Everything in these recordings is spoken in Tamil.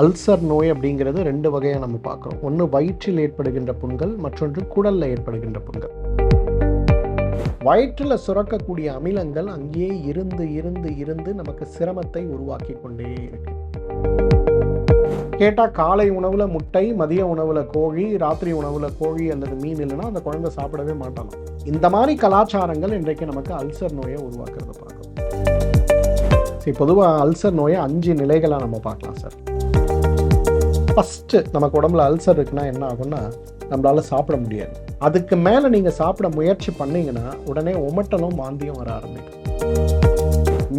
அல்சர் நோய் அப்படிங்கிறது ரெண்டு வகையாக நம்ம பார்க்குறோம். ஒன்று வயிற்றில் ஏற்படுகின்ற புண்கள் மற்றொன்று குடலில் ஏற்படுகின்ற புண்கள். வயிற்றில் சுரக்கக்கூடிய அமிலங்கள் அங்கேயே இருந்து இருந்து இருந்து நமக்கு சிரமத்தை உருவாக்கி கொண்டே இருக்கு. கேட்டால் காலை உணவில் முட்டை மதிய உணவில் கோழி ராத்திரி உணவில் கோழி அல்லது மீன் இல்லைன்னா அந்த குழந்தை சாப்பிடவே மாட்டாங்க இந்த மாதிரி கலாச்சாரங்கள் இன்றைக்கு நமக்கு அல்சர் நோயை உருவாக்குறத பார்க்குறோம். சரி பொதுவாக அல்சர் நோயை அஞ்சு நிலைகளாக நம்ம பார்க்கலாம் சார். ஃபஸ்ட்டு நமக்கு உடம்புல அல்சர் இருக்குன்னா என்ன ஆகும்னா நம்மளால சாப்பிட முடியாது. அதுக்கு மேலே நீங்கள் சாப்பிட முயற்சி பண்ணீங்கன்னா உடனே உமட்டலும் வாந்தியும் வர ஆரம்பிக்கும்.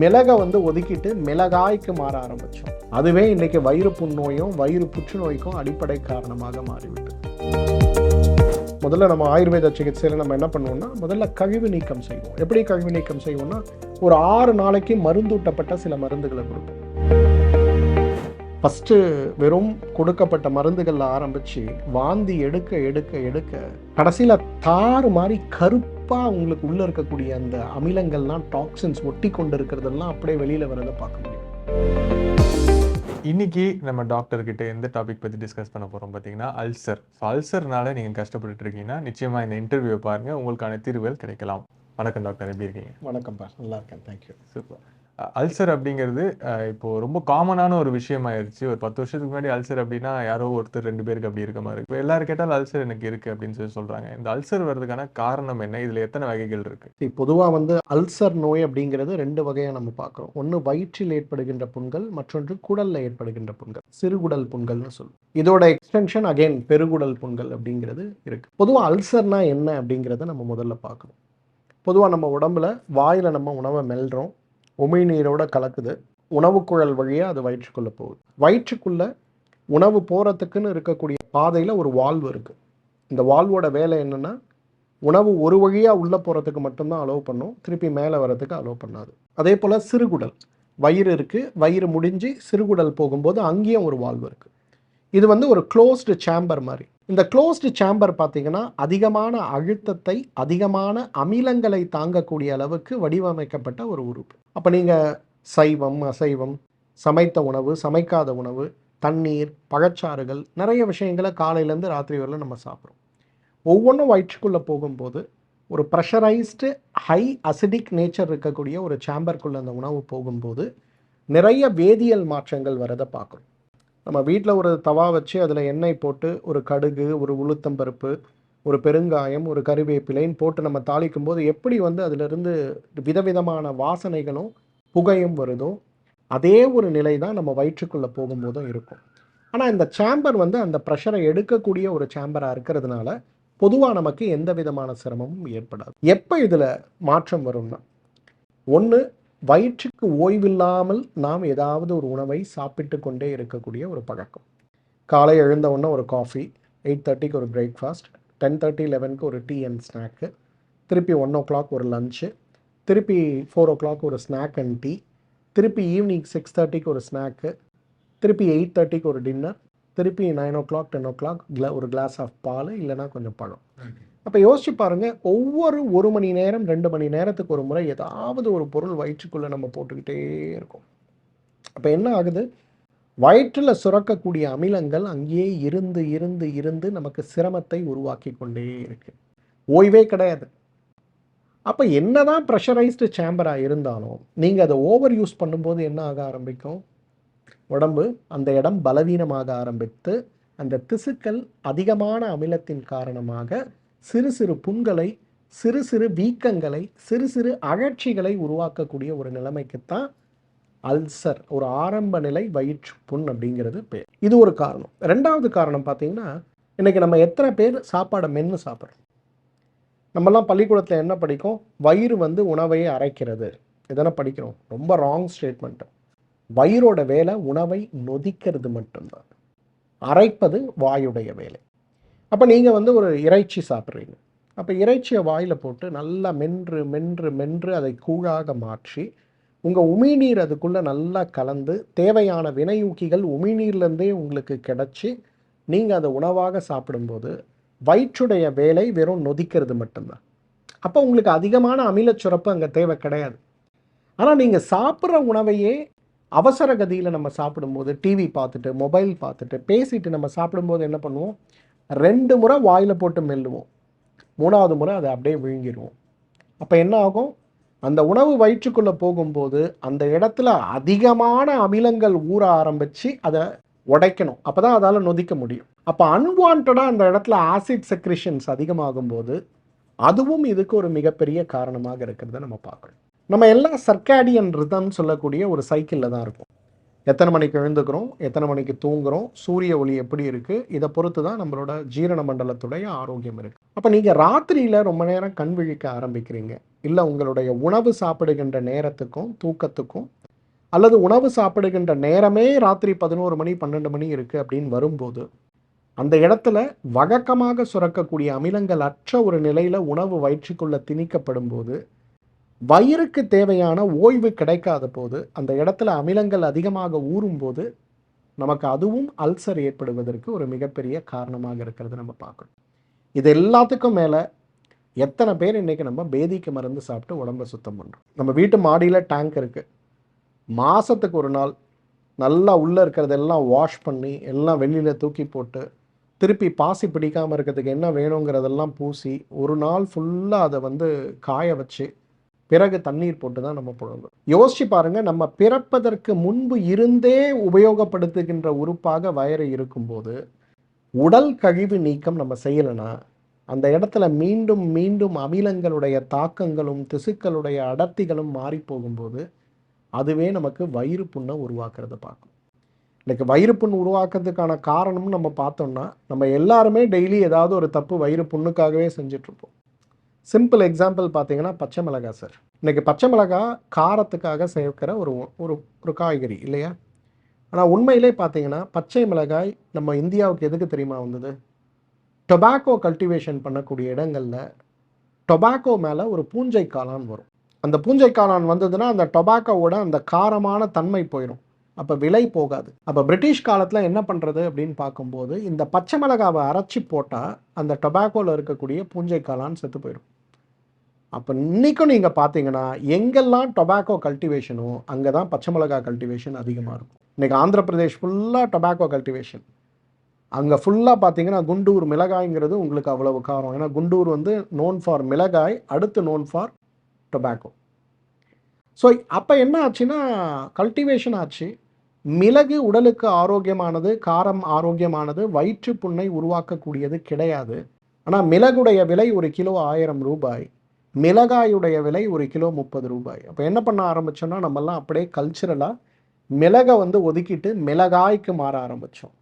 மிளகை வந்து ஒதுக்கிட்டு மிளகாய்க்கு மாற ஆரம்பிச்சோம். அதுவே இன்னைக்கு வயிறு புண்ணோயும் வயிறு புற்றுநோய்க்கும் அடிப்படை காரணமாக மாறிவிட்டது முதல்ல நம்ம ஆயுர்வேத சிகிச்சையில் நம்ம என்ன பண்ணுவோம்னா முதல்ல கழிவு நீக்கம் செய்வோம். எப்படி கழிவு நீக்கம் செய்வோம்னா ஒரு ஆறு நாளைக்கு மருந்தூட்டப்பட்ட சில மருந்துகளை கொடுப்போம். ஃபஸ்ட்டு வெறும் கொடுக்கப்பட்ட மருந்துகளில் ஆரம்பித்து வாந்தி எடுக்க எடுக்க எடுக்க கடைசியில் தாறு மாதிரி கருப்பாக உங்களுக்கு உள்ளே இருக்கக்கூடிய அந்த அமிலங்கள்லாம் டாக்ஸின்ஸ் ஒட்டி கொண்டு இருக்கிறதெல்லாம் அப்படியே வெளியில் வரதை பார்க்க முடியும். இன்னைக்கு நம்ம டாக்டர்கிட்ட எந்த டாபிக் பத்தி டிஸ்கஸ் பண்ண போறோம் பாத்தீங்கன்னா அல்சர் ஸோ அல்சர்னால நீங்க கஷ்டப்பட்டுட்டு இருக்கீங்கன்னா நிச்சயமா இந்த இன்டர்வியூ பாருங்க. உங்களுக்கான தீர்வுகள் கிடைக்கலாம். வணக்கம் டாக்டர். எப்படி இருக்கீங்க? வணக்கம்ப்பா நல்லா இருக்கேன். Thank you super. அல்சர் அப்படிங்கிறது அஹ், இப்போ ரொம்ப காமனான ஒரு விஷயம் ஆயிருச்சு ஒரு பத்து வருஷத்துக்கு முன்னாடி அல்சர் அப்படின்னா யாரோ ஒருத்தர் ரெண்டு பேருக்கு அப்படி இருக்க மாதிரி இருக்கு. இப்போ எல்லாரும் கேட்டாலும் அல்சர் எனக்கு இருக்கு அப்படின்னு சொல்லி சொல்றாங்க. இந்த அல்சர் வர்றதுக்கான காரணம் என்ன? இதுல எத்தனை வகைகள் இருக்கு? பொதுவாக வந்து அல்சர் நோய் அப்படிங்கிறது ரெண்டு வகையாக நம்ம பார்க்குறோம். ஒன்று வயிற்றில் ஏற்படுகின்ற புண்கள் மற்றொன்று குடலில் ஏற்படுகின்ற புண்கள். சிறுகுடல் புண்கள்னு சொல்லுவோம். இதோட எக்ஸ்டென்ஷன் அகைன் பெருகுடல் புண்கள் அப்படிங்கிறது இருக்கு. பொதுவாக அல்சர்னா என்ன அப்படிங்கிறத நம்ம முதல்ல பார்க்கணும். பொதுவாக நம்ம உடம்புல வாயில் நம்ம உணவை மெல்றோம். உமிழ்நீரோட கலக்குது. உணவுக்குழல் வழியாக அது வயிற்றுக்குள்ளே போகுது. வயிற்றுக்குள்ளே உணவு போகிறதுக்குன்னு இருக்கக்கூடிய பாதையில் ஒரு வால்வு இருக்குது இந்த வால்வோட வேலை என்னென்னா உணவு ஒரு வழியாக உள்ளே போகிறதுக்கு மட்டும்தான் அலோவ் பண்ணும். திருப்பி மேலே வர்றதுக்கு அலோவ் பண்ணாது. அதே போல் சிறுகுடல். வயிறு இருக்குது வயிறு முடிஞ்சு சிறுகுடல் போகும்போது அங்கேயும் ஒரு வால்வு இருக்குது இது வந்து ஒரு க்ளோஸ்டு சேம்பர் மாதிரி. இந்த க்ளோஸ்டு சேம்பர் பார்த்தீங்கன்னா அதிகமான அழுத்தத்தை அதிகமான அமிலங்களை தாங்கக்கூடிய அளவுக்கு வடிவமைக்கப்பட்ட ஒரு உறுப்பு. அப்போ நீங்கள் சைவம் அசைவம் சமைத்த உணவு சமைக்காத உணவு தண்ணீர் பழச்சாறுகள் நிறைய விஷயங்களை காலையிலேருந்து ராத்திரி வரல நம்ம சாப்பிட்றோம். ஒவ்வொன்றும் வயிற்றுக்குள்ளே போகும்போது ஒரு ப்ரெஷரைஸ்டு ஹை அசிடிக் நேச்சர் இருக்கக்கூடிய ஒரு சேம்பருக்குள்ளே அந்த உணவு போகும்போது நிறைய வேதியியல் மாற்றங்கள் வரதை பார்க்குறோம். நம்ம வீட்டில் ஒரு தவா வச்சு அதில் எண்ணெய் போட்டு ஒரு கடுகு ஒரு உளுத்தம்பருப்பு ஒரு பெருங்காயம் ஒரு கருவேப்பிலைன்னு போட்டு நம்ம தாளிக்கும் போது எப்படி வந்து அதிலிருந்து விதவிதமான வாசனைகளும் புகையும் வருதோ அதே ஒரு நிலை தான் நம்ம வயிற்றுக்குள்ளே போகும்போதும் இருக்கும். ஆனால் இந்த சேம்பர் வந்து அந்த ப்ரெஷரை எடுக்கக்கூடிய ஒரு சேம்பராக இருக்கிறதுனால பொதுவாக நமக்கு எந்த விதமான சிரமமும் ஏற்படாது. எப்போ இதில் மாற்றம் வரும்னா? ஒன்று வயிற்றுக்கு ஓய்வில்லாமல் நாம் ஏதாவது ஒரு உணவை சாப்பிட்டு கொண்டே இருக்கக்கூடிய ஒரு பழக்கம். காலை எழுந்த உடனே ஒரு காஃபி எயிட் தேர்ட்டிக்கு ஒரு பிரேக்ஃபாஸ்ட் டென் தேர்ட்டி லெவனுக்கு ஒரு டீ அண்ட் ஸ்நாக்கு திருப்பி ஒன் ஓ கிளாக் ஒரு லஞ்சு திருப்பி ஃபோர் ஓ கிளாக் ஒரு ஸ்நாக் அண்ட் டீ திருப்பி ஈவினிங் சிக்ஸ் தேர்ட்டிக்கு ஒரு ஸ்நாக்கு திருப்பி எயிட் தேர்ட்டிக்கு ஒரு டின்னர் திருப்பி nine o'clock ten o'clock ஒரு கிளாஸ் ஆஃப் பால் இல்லைன்னா கொஞ்சம் பழம். அப்போ யோசிச்சு பாருங்க ஒவ்வொரு ஒரு மணி நேரம் ரெண்டு மணி நேரத்துக்கு ஒரு முறை ஏதாவது ஒரு பொருள் வயிற்றுக்குள்ளே நம்ம போட்டுக்கிட்டே இருக்கோம். அப்போ என்ன ஆகுது? வயிற்றில் சுரக்கக்கூடிய அமிலங்கள் அங்கேயே இருந்து இருந்து இருந்து நமக்கு சிரமத்தை உருவாக்கி கொண்டே இருக்கு. ஓய்வே கிடையாது. அப்போ என்ன தான் ப்ரெஷரைஸ்டு சேம்பராக இருந்தாலும் நீங்கள் அதை ஓவர் யூஸ் பண்ணும்போது என்ன ஆக ஆரம்பிக்கும்? உடம்பு அந்த இடம் பலவீனமாக ஆரம்பித்து அந்த திசுக்கள் அதிகமான அமிலத்தின் காரணமாக சிறு சிறு புண்களை சிறு சிறு வீக்கங்களை சிறு சிறு அழற்சிகளை உருவாக்கக்கூடிய ஒரு நிலைமைக்குத்தான் அல்சர் ஒரு ஆரம்ப நிலை வயிற்று புண் அப்படிங்கிறது பேர். இது ஒரு காரணம். ரெண்டாவது காரணம் பார்த்தீங்கன்னா இன்றைக்கி நம்ம எத்தனை பேர் சாப்பாடை மென்று சாப்பிட்றோம்? நம்மலாம் பள்ளிக்கூடத்தில் என்ன படிக்கும்? வயிறு வந்து உணவையே அரைக்கிறது. இதனை படிக்கிறோம்? ரொம்ப ராங் ஸ்டேட்மெண்ட்டு வயிறோட வேலை உணவை நொதிக்கிறது மட்டும்தான். அரைப்பது வாயுடைய வேலை. அப்போ நீங்கள் வந்து ஒரு இறைச்சி சாப்பிட்றீங்க. அப்போ இறைச்சியை வாயில் போட்டு நல்லா மென்று மென்று மென்று அதை கூழாக மாற்றி உங்கள் உமிழ்நீர் அதுக்குள்ளே நல்லா கலந்து தேவையான வினையூக்கிகள் உமிழ்நீர்லேருந்தே உங்களுக்கு கிடச்சி நீங்கள் அதை உணவாக சாப்பிடும்போது வயிற்றுடைய வேலை வெறும் நொதிக்கிறது மட்டும்தான். அப்போ உங்களுக்கு அதிகமான அமில சுரப்பு அங்கே தேவை கிடையாது. ஆனால் நீங்கள் சாப்பிட்ற உணவையே அவசர கதியில் நம்ம சாப்பிடும்போது டிவி பார்த்துட்டு மொபைல் பார்த்துட்டு பேசிட்டு நம்ம சாப்பிடும்போது என்ன பண்ணுவோம்? ரெண்டு முறை வாயில் போட்டு மெல்லுவோம். மூணாவது முறை அதை அப்படியே விழுங்கிடுவோம். அப்போ என்ன ஆகும்? அந்த உணவு வயிற்றுக்குள்ளே போகும்போது அந்த இடத்துல அதிகமான அமிலங்கள் ஊற ஆரம்பித்து அதை உடைக்கணும். அப்போ தான் அதால் நொதிக்க முடியும். அப்போ அன்வான்டாக அந்த இடத்துல ஆசிட் செக்ரிஷன்ஸ் அதிகமாகும்போது அதுவும் இதுக்கு ஒரு மிகப்பெரிய காரணமாக இருக்கிறத நம்ம பார்க்கணும். நம்ம எல்லாம் சர்க்காடியன் ரிதம் சொல்லக்கூடிய ஒரு சைக்கிளில் தான் இருக்கும். எத்தனை மணிக்கு எழுந்துக்கிறோம்? எத்தனை மணிக்கு தூங்குறோம்? சூரிய ஒளி எப்படி இருக்குது இதை பொறுத்து தான் நம்மளோட ஜீரண மண்டலத்துடைய ஆரோக்கியம் இருக்குது அப்போ நீங்கள் ராத்திரியில் ரொம்ப நேரம் கண் விழிக்க ஆரம்பிக்கிறீங்க. இல்லை உங்களுடைய உணவு சாப்பிடுகின்ற நேரத்துக்கும் தூக்கத்துக்கும் அல்லது உணவு சாப்பிடுகின்ற நேரமே ராத்திரி பதினோரு மணி பன்னெண்டு மணி இருக்குது அப்படின்னு வரும்போது அந்த இடத்துல வழக்கமாக சுரக்கக்கூடிய அமிலங்கள் அற்ற ஒரு நிலையில் உணவு வயிற்றுக்குள்ளே திணிக்கப்படும் போது வயிறுக்கு தேவையான ஓய்வு கிடைக்காத போது அந்த இடத்துல அமிலங்கள் அதிகமாக ஊறும்போது நமக்கு அதுவும் அல்சர் ஏற்படுவதற்கு ஒரு மிகப்பெரிய காரணமாக இருக்கிறது நம்ம பார்க்கணும். இது எல்லாத்துக்கும் மேலே எத்தனை பேர் இன்றைக்கி நம்ம பேதிக்கு மருந்து சாப்பிட்டு உடம்பை சுத்தம் பண்ணுறோம் நம்ம வீட்டு மாடியில் டேங்க் இருக்குது மாதத்துக்கு ஒரு நாள் நல்லா உள்ளே இருக்கிறதெல்லாம் வாஷ் பண்ணி எல்லாம் வெளியில் தூக்கி போட்டு திருப்பி பாசி பிடிக்காமல் இருக்கிறதுக்கு என்ன வேணுங்கிறதெல்லாம் பூசி ஒரு நாள் ஃபுல்லாக அதை வந்து காய வச்சு பிறகு தண்ணீர் போட்டு தான் நம்ம புழங்கும் யோசிச்சு பாருங்க நம்ம பிறப்பதற்கு முன்பு இருந்தே உபயோகப்படுத்துகின்ற உறுப்பாக வயறு இருக்கும்போது உடல் கழிவு நீக்கம் நம்ம செய்யலைன்னா அந்த இடத்துல மீண்டும் மீண்டும் அமிலங்களுடைய தாக்கங்களும் திசுக்களுடைய அடர்த்திகளும் மாறி போகும்போது அதுவே நமக்கு வயிறு புண்ணை உருவாக்குறத பார்க்கும். இன்னைக்கு வயிறு புண் உருவாக்குறதுக்கான காரணம்னு நம்ம பார்த்தோம்னா நம்ம எல்லாருமே டெய்லி ஏதாவது ஒரு தப்பு வயிறு புண்ணுக்காகவே செஞ்சிட்ருப்போம் சிம்பிள் எக்ஸாம்பிள் பார்த்தீங்கன்னா பச்சை மிளகாய் சார் இன்றைக்கி பச்சை மிளகாய் காரத்துக்காக சேர்க்கிற ஒரு ஒரு ஒரு காய்கறி இல்லையா? ஆனால் உண்மையிலே பார்த்தீங்கன்னா பச்சை மிளகாய் நம்ம இந்தியாவுக்கு எதுக்கு தெரியுமா வந்தது? டொபாக்கோ கல்டிவேஷன் பண்ணக்கூடிய இடங்களில் டொபாக்கோ மேலே ஒரு பூஞ்சை காளான் வரும். அந்த பூஞ்சை காளான் வந்ததுன்னா அந்த டொபாக்கோவோட அந்த காரமான தன்மை போயிடும் அப்போ விலை போகாது. அப்போ பிரிட்டிஷ் காலத்தில் என்ன பண்ணுறது அப்படின்னு பார்க்கும்போது இந்த பச்சை மிளகாவை அரைச்சி போட்டால் அந்த டொபாக்கோவில் இருக்கக்கூடிய பூஞ்சை காளான் செத்து போயிடும் அப்போ இன்றைக்கும் நீங்கள் பார்த்தீங்கன்னா எங்கெல்லாம் டொபாக்கோ கல்டிவேஷனோ அங்கே தான் பச்சை மிளகா கல்டிவேஷன் அதிகமாக இருக்கும். இன்றைக்கி ஆந்திர பிரதேஷ் ஃபுல்லாக டொபாக்கோ கல்டிவேஷன் அங்கே ஃபுல்லாக பார்த்தீங்கன்னா குண்டூர் மிளகாய்ங்கிறது உங்களுக்கு அவ்வளவு காரம். ஏன்னா குண்டூர் வந்து நோன் ஃபார் மிளகாய் அடுத்து நோன் ஃபார் டொபாக்கோ ஸோ அப்போ என்ன ஆச்சுன்னா கல்டிவேஷன் ஆச்சு. மிளகு உடலுக்கு ஆரோக்கியமானது காரம் ஆரோக்கியமானது வயிற்று புண்ணை உருவாக்கக்கூடியது கிடையாது. ஆனால் மிளகுடைய விலை ஒரு கிலோ ஆயிரம் ரூபாய். மிளகாயுடைய விலை ஒரு கிலோ முப்பது ரூபாய். அப்போ என்ன பண்ண ஆரம்பிச்சோம்னா நம்மெல்லாம் அப்படியே கல்ச்சுரலாக மிளகை வந்து ஒதுக்கிட்டு மிளகாய்க்கு மாற ஆரம்பித்தோம்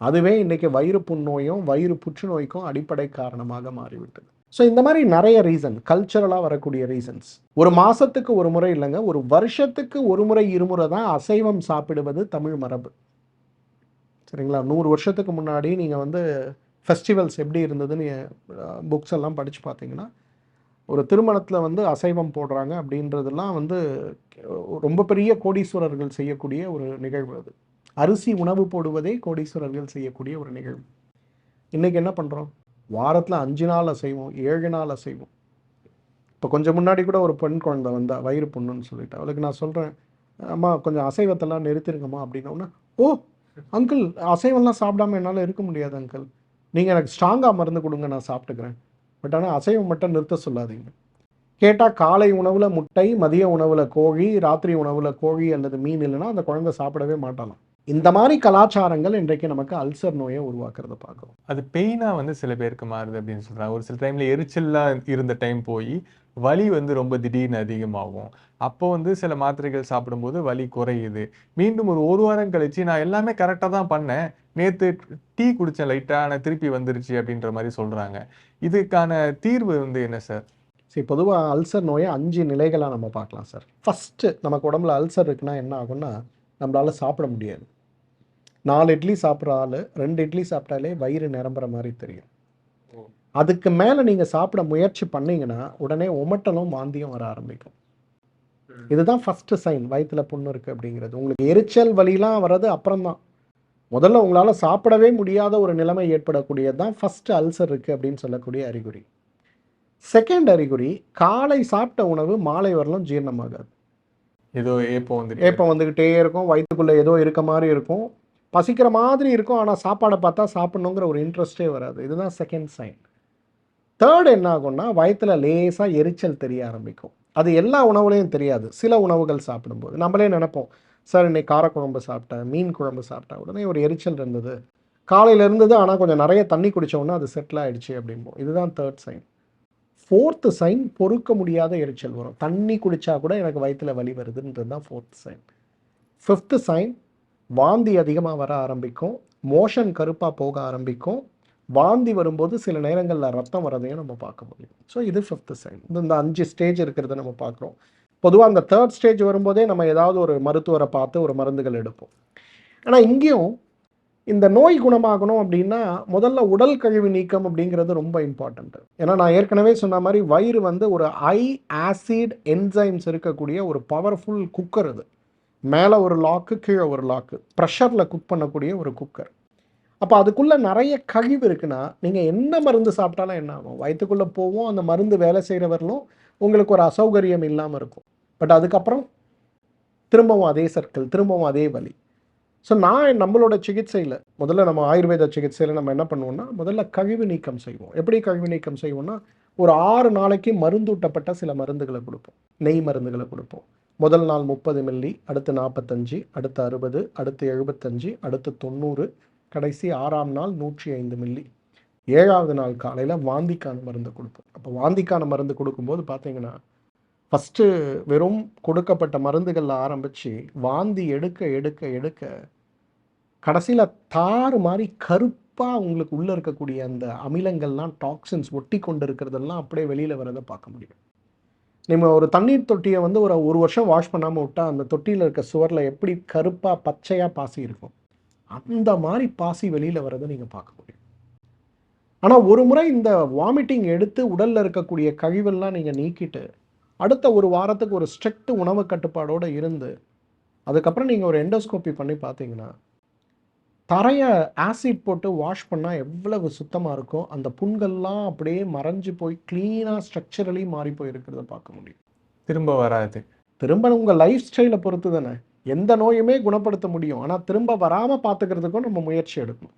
அதுவே இன்றைக்கி வயிறு புண்ணோயும் வயிறு புற்றுநோய்க்கும் அடிப்படை காரணமாக மாறிவிட்டது. ஸோ இந்த மாதிரி நிறைய ரீசன் கல்ச்சுரலாக வரக்கூடிய ரீசன்ஸ் ஒரு மாதத்துக்கு ஒரு முறை இல்லைங்க ஒரு வருஷத்துக்கு ஒரு முறை இருமுறை தான் அசைவம் சாப்பிடுவது தமிழ் மரபு. சரிங்களா? நூறு வருஷத்துக்கு முன்னாடி நீங்கள் வந்து ஃபெஸ்டிவல்ஸ் எப்படி இருந்ததுன்னு புக்ஸ் எல்லாம் படித்து பார்த்தீங்கன்னா ஒரு திருமணத்தில் வந்து அசைவம் போடுறாங்க அப்படின்றதெல்லாம் வந்து ரொம்ப பெரிய கோடீஸ்வரர்கள் செய்யக்கூடிய ஒரு நிகழ்வு அது. அரிசி உணவு போடுவதே கோடீஸ்வரர்கள் செய்யக்கூடிய ஒரு நிகழ்வு. இன்றைக்கி என்ன பண்ணுறோம் வாரத்தில் அஞ்சு நாள் அசைவோம் ஏழு நாள் அசைவோம். இப்போ கொஞ்சம் முன்னாடி கூட ஒரு பெண் குழந்தை வந்தா வயிறு பொண்ணுன்னு சொல்லிட்டு அவளுக்கு நான் சொல்கிறேன் அம்மா கொஞ்சம் அசைவத்தெல்லாம் நிறுத்திருங்கம்மா அப்படின்னா ஓ அங்கிள் அசைவம்லாம் சாப்பிடாம என்னால் இருக்க முடியாது அங்கிள். நீங்கள் எனக்கு ஸ்ட்ராங்காக மருந்து கொடுங்க நான் சாப்பிட்டுக்கிறேன். பட் ஆனால் அசைவம் மட்டும் நிறுத்த சொல்லாதீங்க. கேட்டால் காலை உணவில் முட்டை மதிய உணவில் கோழி ராத்திரி உணவில் கோழி அல்லது மீன் இல்லைன்னா அந்த குழந்தை சாப்பிடவே மாட்டலாம் இந்த மாதிரி கலாச்சாரங்கள் இன்றைக்கு நமக்கு அல்சர் நோயை உருவாக்குறத பார்க்குறோம். அது பெயினாக வந்து சில பேருக்கு மாறுது அப்படின்னு சொல்கிறாங்க ஒரு சில டைமில் எரிச்சலாக இருந்த டைம் போய் வலி வந்து ரொம்ப திடீர்னு அதிகமாகும். அப்போ வந்து சில மாத்திரைகள் சாப்பிடும்போது வலி குறையுது. மீண்டும் ஒரு ஒரு வாரம் கழிச்சு நான் எல்லாமே கரெக்டாக தான் பண்ணேன். நேற்று டீ குடித்தேன் லைட்டாக ஆனால் திருப்பி வந்துருச்சு அப்படின்ற மாதிரி சொல்கிறாங்க இதுக்கான தீர்வு வந்து என்ன சார் சரி பொதுவாக அல்சர் நோயை அஞ்சு நிலைகளாக நம்ம பார்க்கலாம் சார் ஃபஸ்ட்டு நமக்கு உடம்புல அல்சர் இருக்குன்னா என்ன ஆகும்னா நம்மளால் சாப்பிட முடியாது. நாலு இட்லி சாப்பிட்ற ஆள் ரெண்டு இட்லி சாப்பிட்டாலே வயிறு நிரம்புற மாதிரி தெரியும். அதுக்கு மேலே நீங்கள் சாப்பிட முயற்சி பண்ணீங்கன்னா உடனே உமட்டலும் வாந்தியும் வர ஆரம்பிக்கும். இதுதான் ஃபஸ்ட்டு சைன் வயிற்றுல புண்ணு இருக்குது அப்படிங்கிறது. உங்களுக்கு எரிச்சல் வலிலாம் வர்றது அப்புறம்தான். முதல்ல உங்களால் சாப்பிடவே முடியாத ஒரு நிலைமை ஏற்படக்கூடியது தான் ஃபஸ்ட்டு அல்சர் இருக்குது அப்படின்னு சொல்லக்கூடிய அறிகுறி. செகண்ட் அறிகுறி காலை சாப்பிட்ட உணவு மாலை வரலும் ஜீரணமாகாது. ஏதோ ஏப்பம் வந்துட்டு ஏப்பம் வந்துக்கிட்டே இருக்கும் வயிற்றுக்குள்ளே ஏதோ இருக்க மாதிரி இருக்கும். பசிக்கிற மாதிரி இருக்கும் ஆனால் சாப்பாடை பார்த்தா சாப்பிடணுங்கிற ஒரு இன்ட்ரெஸ்டே வராது. இதுதான் செகண்ட் சைன் தேர்ட் என்ன ஆகும்னா வயிற்றில் லேசாக எரிச்சல் தெரிய ஆரம்பிக்கும். அது எல்லா உணவுலையும் தெரியாது. சில உணவுகள் சாப்பிடும்போது. நம்மளே நினைப்போம் சார் இன்னைக்கு காரக்குழம்பு சாப்பிட்டேன் மீன் குழம்பு சாப்பிட்டேன். உடனே ஒரு எரிச்சல் இருந்தது. காலையில் இருந்தது ஆனால் கொஞ்சம் நிறைய தண்ணி குடிச்ச அது செட்டில் ஆகிடுச்சு அப்படிம்போம். இதுதான் தேர்ட் சைன் ஃபோர்த்து சைன் பொறுக்க முடியாத எரிச்சல் வரும். தண்ணி குடித்தா கூட எனக்கு வயிற்றில் வலி வருதுன்றது தான் ஃபோர்த் சைன் ஃபிஃப்த்து சைன் வாந்தி அதிகமாக வர ஆரம்பிக்கும். மோஷன் கருப்பாக போக ஆரம்பிக்கும். வாந்தி வரும்போது சில நேரங்களில் ரத்தம் வரதையும் நம்ம பார்க்க முடியும். ஸோ இது ஃபிஃப்த் சைன் இந்த அஞ்சு ஸ்டேஜ் இருக்கிறத நம்ம பார்க்குறோம். பொதுவாக அந்த தேர்ட் ஸ்டேஜ் வரும்போதே நம்ம ஏதாவது ஒரு மருத்துவரை பார்த்து ஒரு மருந்துகள் எடுப்போம். ஆனால் இங்கேயும் இந்த நோய் குணமாகணும் அப்படின்னா முதல்ல உடல் கழிவு நீக்கம் அப்படிங்கிறது ரொம்ப இம்பார்ட்டண்ட் ஏன்னா நான் ஏற்கனவே சொன்ன மாதிரி வயிறு வந்து ஒரு ஐ ஆசிட் என்சைம்ஸ் இருக்கக்கூடிய ஒரு பவர்ஃபுல் குக்கர் அது. மேலே ஒரு லாக்கு கீழே ஒரு லாக்கு ப்ரெஷரில் குக் பண்ணக்கூடிய ஒரு குக்கர் அப்போ அதுக்குள்ளே நிறைய கழிவு இருக்குன்னா நீங்கள் என்ன மருந்து சாப்பிட்டாலும் என்ன ஆகும்? வயிற்றுக்குள்ளே போவோம் அந்த மருந்து வேலை செய்கிறவர்களும் உங்களுக்கு ஒரு அசௌகரியம் இல்லாமல் இருக்கும். பட் அதுக்கப்புறம் திரும்பவும் அதே சர்க்கிள் திரும்பவும் அதே வழி ஸோ நான் நம்மளோட சிகிச்சையில் முதல்ல நம்ம ஆயுர்வேத சிகிச்சையில் நம்ம என்ன பண்ணுவோம்னா முதல்ல கழிவு நீக்கம் செய்வோம். எப்படி கழிவு நீக்கம் செய்வோம்னா ஒரு ஆறு நாளைக்கு மருந்தூட்டப்பட்ட சில மருந்துகளை கொடுப்போம். நெய் மருந்துகளை கொடுப்போம். முதல் நாள் முப்பது மில்லி அடுத்து நாற்பத்தஞ்சு அடுத்து அறுபது அடுத்து எழுபத்தஞ்சு அடுத்து தொண்ணூறு கடைசி ஆறாம் நாள் நூற்றி ஐந்து மில்லி. ஏழாவது நாள் காலையில் வாந்திக்கான மருந்து கொடுப்போம். அப்போ வாந்திக்கான மருந்து கொடுக்கும்போது பார்த்தீங்கன்னா ஃபஸ்ட்டு வெறும் கொடுக்கப்பட்ட மருந்துகளில் ஆரம்பித்து வாந்தி எடுக்க எடுக்க எடுக்க கடைசியில் தாறு மாதிரி கருப்பாக உங்களுக்கு உள்ளே இருக்கக்கூடிய அந்த அமிலங்கள்லாம் டாக்ஸின்ஸ் ஒட்டி கொண்டு இருக்கிறதெல்லாம் அப்படியே வெளியில் வரதை பார்க்க முடியும். நீங்கள் ஒரு தண்ணீர் தொட்டியை வந்து ஒரு ஒரு வருஷம் வாஷ் பண்ணாமல் விட்டால் அந்த தொட்டியில் இருக்க சுவரில் எப்படி கருப்பாக பச்சையாக பாசி இருக்கும்? அந்த மாதிரி பாசி வெளியில் வரதை நீங்கள் பார்க்க முடியும். ஆனால் ஒரு முறை இந்த வாமிட்டிங் எடுத்து உடலில் இருக்கக்கூடிய கழிவெல்லாம் நீங்கள் நீக்கிட்டு அடுத்த ஒரு வாரத்துக்கு ஒரு ஸ்ட்ரிக்ட் உணவு கட்டுப்பாடோடு இருந்து அதுக்கப்புறம் நீங்கள் ஒரு எண்டோஸ்கோப்பி பண்ணி பார்த்தீங்கன்னா தரையை ஆசிட் போட்டு வாஷ் பண்ணால் எவ்வளவு சுத்தமாக இருக்கும் அந்த புண்கள்லாம் அப்படியே மறைஞ்சு போய் க்ளீனாக ஸ்ட்ரக்சரலி மாறி போய் இருக்கிறத பார்க்க முடியும். திரும்ப வராது. திரும்ப உங்கள் லைஃப் ஸ்டைலை பொறுத்து தானே. எந்த நோயுமே குணப்படுத்த முடியும். ஆனால் திரும்ப வராமல் பார்த்துக்கிறதுக்கும் நம்ம முயற்சி எடுக்கணும்.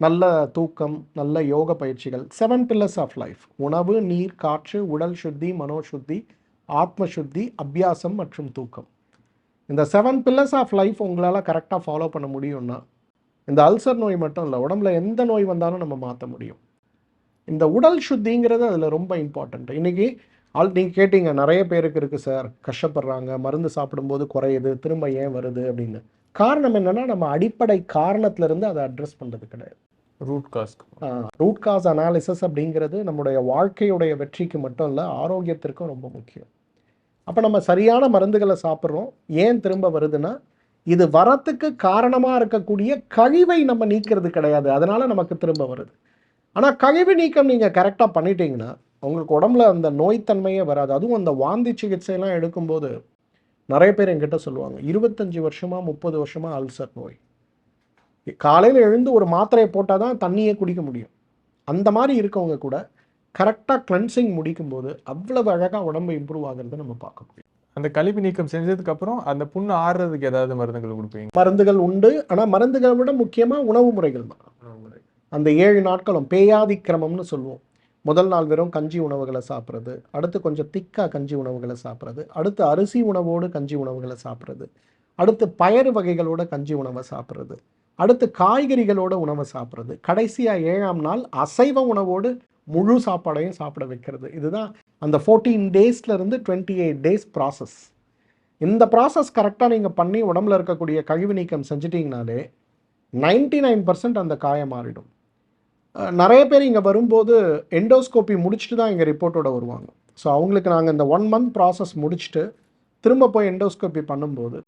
நல்ல தூக்கம் நல்ல யோக பயிற்சிகள். செவன் பில்லர்ஸ் ஆஃப் லைஃப் உணவு நீர் காற்று உடல் சுத்தி மனோசுத்தி ஆத்ம சுத்தி அபியாசம் மற்றும் தூக்கம். இந்த செவன் பில்லர்ஸ் ஆஃப் லைஃப் உங்களால் கரெக்டாக ஃபாலோ பண்ண முடியும்னா இந்த அல்சர் நோய் மட்டும் இல்லை உடம்புல எந்த நோய் வந்தாலும் நம்ம மாற்ற முடியும். இந்த உடல் சுத்திங்கிறது அதில் ரொம்ப இம்பார்ட்டண்ட் இன்றைக்கி ஆல் நீங்கள் கேட்டீங்க நிறைய பேருக்கு இருக்குது சார். கஷ்டப்படுறாங்க மருந்து சாப்பிடும்போது குறையுது திரும்ப ஏன் வருது அப்படின்னு. காரணம் என்னென்னா நம்ம அடிப்படை காரணத்திலேருந்து அதை அட்ரஸ் பண்ணுறது கிடையாது. ரூட் காஸ்க்கு ரூட் காஸ் அனாலிசிஸ் அப்படிங்கிறது நம்முடைய வாழ்க்கையுடைய வெற்றிக்கு மட்டும் இல்லை ஆரோக்கியத்திற்கும் ரொம்ப முக்கியம். அப்போ நம்ம சரியான மருந்துகளை சாப்பிட்றோம் ஏன் திரும்ப வருதுன்னா இது வரத்துக்கு காரணமாக இருக்கக்கூடிய கழிவை நம்ம நீக்கிறது கிடையாது. அதனால நமக்கு திரும்ப வருது. ஆனால் கழிவு நீக்கம் நீங்கள் கரெக்டாக பண்ணிட்டீங்கன்னா உங்களுக்கு உடம்புல அந்த நோய்த்தன்மையே வராது. அதுவும் அந்த வாந்தி சிகிச்சையெல்லாம் எடுக்கும்போது நிறைய பேர் என்கிட்ட சொல்லுவாங்க இருபத்தஞ்சி வருஷமா முப்பது வருஷமா அல்சர் நோய். காலையில் எழுந்து ஒரு மாத்திரையை போட்டால் தான் தண்ணியே குடிக்க முடியும். அந்த மாதிரி இருக்கவங்க கூட கரெக்டாக கிளென்சிங் முடிக்கும்போது அவ்வளவு அழகாக உடம்பு இம்ப்ரூவ் ஆகுறதை நம்ம பார்க்க முடியும். அந்த கழிவு நீக்கம் செஞ்சதுக்கு அப்புறம் அந்த புண்ணு ஆறுறதுக்கு ஏதாவது மருந்துகள் கொடுப்பீங்க? மருந்துகள் உண்டு. ஆனால் மருந்துகளை விட முக்கியமாக உணவு முறைகள் தான். அந்த ஏழு நாட்களும் பேயாதி கிரமம்னு சொல்லுவோம். முதல் நாள் வெறும் கஞ்சி உணவுகளை சாப்பிட்றது. அடுத்து கொஞ்சம் திக்காக கஞ்சி உணவுகளை சாப்பிட்றது. அடுத்து அரிசி உணவோடு கஞ்சி உணவுகளை சாப்பிட்றது. அடுத்து பயறு வகைகளோட கஞ்சி உணவை சாப்பிட்றது. அடுத்து காய்கறிகளோட உணவை சாப்பிட்றது. கடைசியாக ஏழாம் நாள் அசைவ உணவோடு முழு சாப்பாடையும் சாப்பிட வைக்கிறது. இதுதான் அந்த ஃபோர்டீன் டேஸ்லேருந்து டுவெண்ட்டி எயிட் டேஸ் ப்ராசஸ் இந்த ப்ராசஸ் கரெக்டாக நீங்கள் பண்ணி உடம்புல இருக்கக்கூடிய கழிவு நீக்கம் செஞ்சிட்டிங்கனாலே நைன்டி நைன் பர்சன்ட் அந்த காயம் மாறிடும். நிறைய பேர் இங்கே வரும்போது எண்டோஸ்கோப்பி முடிச்சுட்டு தான் இங்கே ரிப்போர்ட்டோட வருவாங்க. ஸோ அவங்களுக்கு நாங்கள் இந்த ஒன் மந்த் ப்ராசஸ் முடிச்சுட்டு திரும்ப போய் எண்டோஸ்கோப்பி பண்ணும்போது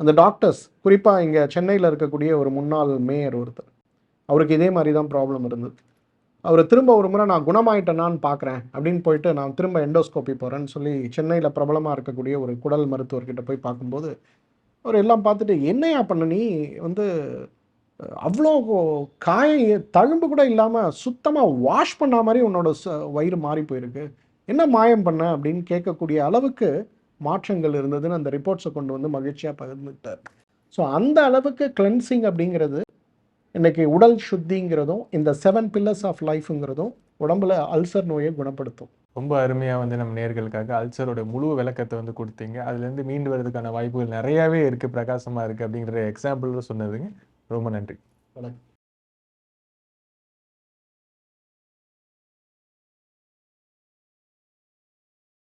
அந்த டாக்டர்ஸ் குறிப்பாக இங்கே சென்னையில் இருக்கக்கூடிய ஒரு முன்னாள் மேயர் ஒருத்தர் அவருக்கு இதே மாதிரி தான் ப்ராப்ளம் இருந்தது. அவர் திரும்ப ஒரு முறை நான் குணமாயிட்டேனான்னு பார்க்குறேன் அப்படின்னு போயிட்டு நான் திரும்ப எண்டோஸ்கோப்பி போகிறேன்னு சொல்லி சென்னையில் பிரபலமாக இருக்கக்கூடிய ஒரு குடல் மருத்துவர்கிட்ட போய் பார்க்கும்போது அவர் எல்லாம் பார்த்துட்டு என்னையா பண்ண நீ? வந்து அவ்வளோ காயம் தழும்பு கூட இல்லாமல் சுத்தமாக வாஷ் பண்ண மாதிரி உன்னோட ச- வயிறு மாறி போயிருக்கு. என்ன மாயம் பண்ண அப்படின்னு கேட்கக்கூடிய அளவுக்கு மாற்றங்கள் இருந்ததுன்னு அந்த ரிப்போர்ட்ஸை கொண்டு வந்து மகிழ்ச்சியாக பகிர்ந்துக்கிட்டார். ஸோ அந்த அளவுக்கு கிளென்சிங் அப்படிங்கிறது இன்னைக்கு உடல் சுத்திங்கிறதும் இந்த செவன் பில்லர்ஸ் ஆஃப் லைஃப்ங்கிறதும் உடம்புல அல்சர் நோயை குணப்படுத்தும். ரொம்ப அருமையாக வந்து நம்ம நேர்களுக்காக அல்சரோட முழு விளக்கத்தை வந்து கொடுத்தீங்க. அதுலேருந்து மீண்டு வர்றதுக்கான வாய்ப்புகள் நிறையாவே இருக்குது பிரகாசமாக இருக்குது அப்படிங்கிற எக்ஸாம்பிள் சொன்னதுங்க. ரொம்ப நன்றி. வணக்கம்.